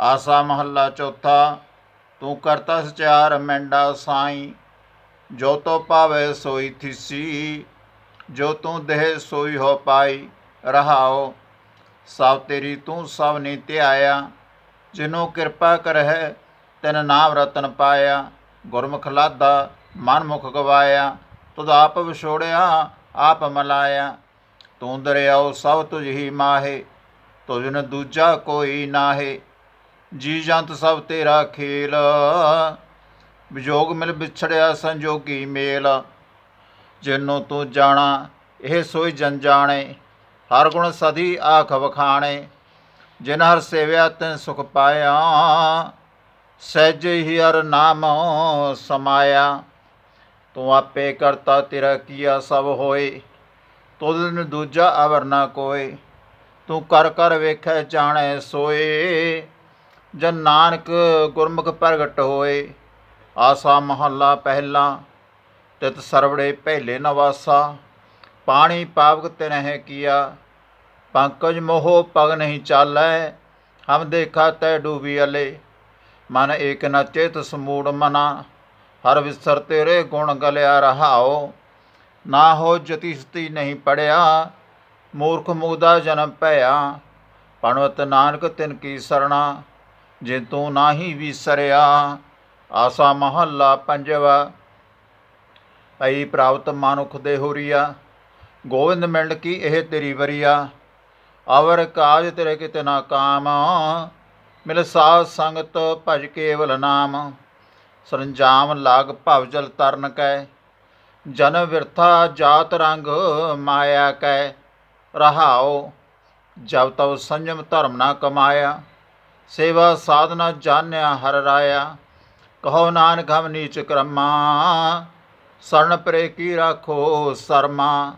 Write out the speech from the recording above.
ਆਸਾ ਮਹੱਲਾ ਚੌਥਾ, ਤੂੰ ਕਰਤਾ ਸਚਾਰ ਮੈਂਡਾ ਸਾਈ, ਜੋ ਤੋ ਪਾਵੇ ਸੋਈ ਥਿਸੀ, ਜੋ ਤੂੰ ਦੇਹ ਸੋਈ ਹੋ ਪਾਈ, ਰਹਾਓ, ਸਭ ਤੇਰੀ ਤੂੰ ਸਭ ਨੇ ਧਿਆਇਆ, ਜਿਨੋ ਕਿਰਪਾ ਕਰਹਿ ਤਿਨ ਨਾਮ ਰਤਨ ਪਾਇਆ, ਗੁਰਮੁਖ ਲਾਦਾ ਮਨ ਮੁਖ ਗਵਾਇਆ, ਤੁਧ ਆਪ ਵਿਛੋੜਿਆ, ਆਪ ਮਲਾਇਆ, ਤੂੰ ਦਰਿਆਓ ਸਭ ਤੁਝ ਹੀ ਮਾਹੇ, ਤੁਝ ਨ ਦੂਜਾ ਕੋਈ ਨਾਹੇ ਜੀ ਜੰਤ ਸਭ ਤੇਰਾ ਖੇਲ। ਵਿਜੋਗ ਮਿਲ ਵਿਛੜਿਆ ਸੰਜੋਗੀ ਮੇਲ। ਜਿਨੂੰ ਤੂੰ ਜਾਣਾ, ਇਹ ਸੋਈ ਜਨ ਜਾਣੇ। ਹਰ ਗੁਣ ਸਦੀ ਆਖ ਵਖਾਣੇ। ਜਿਨ ਹਰ ਸੇਵਿਆ ਤੈਨ ਸੁਖ ਪਾਇਆ। ਸਹਿਜ ਹੀ ਹਰ ਨਾਮ ਸਮਾਇਆ। ਤੂੰ ਆਪੇ ਕਰਤਾ ਤੇਰਾ ਕੀਆ ਸਭ ਹੋਏ। ਤੁਧ ਨ ਦੂਜਾ ਅਵਰ ਨਾ ਕੋਏ। ਤੂੰ ਕਰ ਕਰ ਵੇਖੈ ਜਾਣੈ ਸੋਏ। ਜਨ ਨਾਨਕ ਗੁਰਮੁਖ ਪ੍ਰਗਟ ਹੋਏ। ਆਸਾ ਮਹੱਲਾ ਪਹਿਲਾ, ਤਿਤ ਸਰਵੜੇ ਪਹਿਲੇ ਨਵਾਸਾ। ਪਾਣੀ ਪਾਵਕ ਤਿਨਹਿ ਕੀਆ, ਪੰਕਜ ਮੋਹ ਪਗ ਨਹੀਂ ਚਾਲੈ। ਹਮ ਦੇਖਾ ਤੈ ਡੂਬੀ ਅਲੇ। ਮਨ ਏਕ ਨ ਚੇਤ ਸਮੂੜ ਮਨਾ। ਹਰ ਵਿਸਰ ਤੇਰੇ ਗੁਣ ਗਲਿਆ ਰਹਾਓ ਨਾ ਹੋ ਜਤੀਸ਼ਤੀ ਨਹੀਂ ਪੜਿਆ। ਮੂਰਖ ਮੁਗਦਾ ਜਨਮ ਭਇਆ। ਪਣਵਤ ਨਾਨਕ ਤਿਨ ਕੀ ਸਰਣਾ। ਜੇ ਤੂੰ ਨਾਹੀ ਵਿਸਰਿਆ, ਆਸਾ ਮਹੱਲਾ ਪੰਜਵਾ। ਭਈ ਪ੍ਰਾਪਤ ਮਨੁਖ ਦੇ ਹੋਰੀਆ, ਗੋਵਿੰਦ ਮਿਲਣ ਕੀ ਇਹ ਤੇਰੀ ਵਰੀਆ? ਅਵਰ ਕਾਜ ਤੇਰੇ ਕਿਤੇ ਨਾ ਕਾਮ, ਮਿਲ ਸਾਧ ਸੰਗਤ ਭਜ ਕੇਵਲ ਨਾਮ। ਸਰੰਜਾਮ ਲਾਗ ਭਵ ਜਲ ਤਰਨ ਕੈ, ਜਨ ਵਿਰਥਾ ਜਾਤ ਰੰਗ ਮਾਇਆ ਕੈ। ਰਹਾਓ ਜਬ ਤਉ ਸੰਜਮ ਧਰਮ ਨਾ ਕਮਾਇਆ। ਸੇਵਾ ਸਾਧਨਾ ਜਾਣਿਆ ਹਰ ਰਾਇਆ, ਕਹੋ ਨਾਨਕ ਹਮ ਨੀਚ ਕਰਮਾ ਸਰਣ ਪਰੇ ਕੀ ਰਾਖੋ ਸਰਮਾ।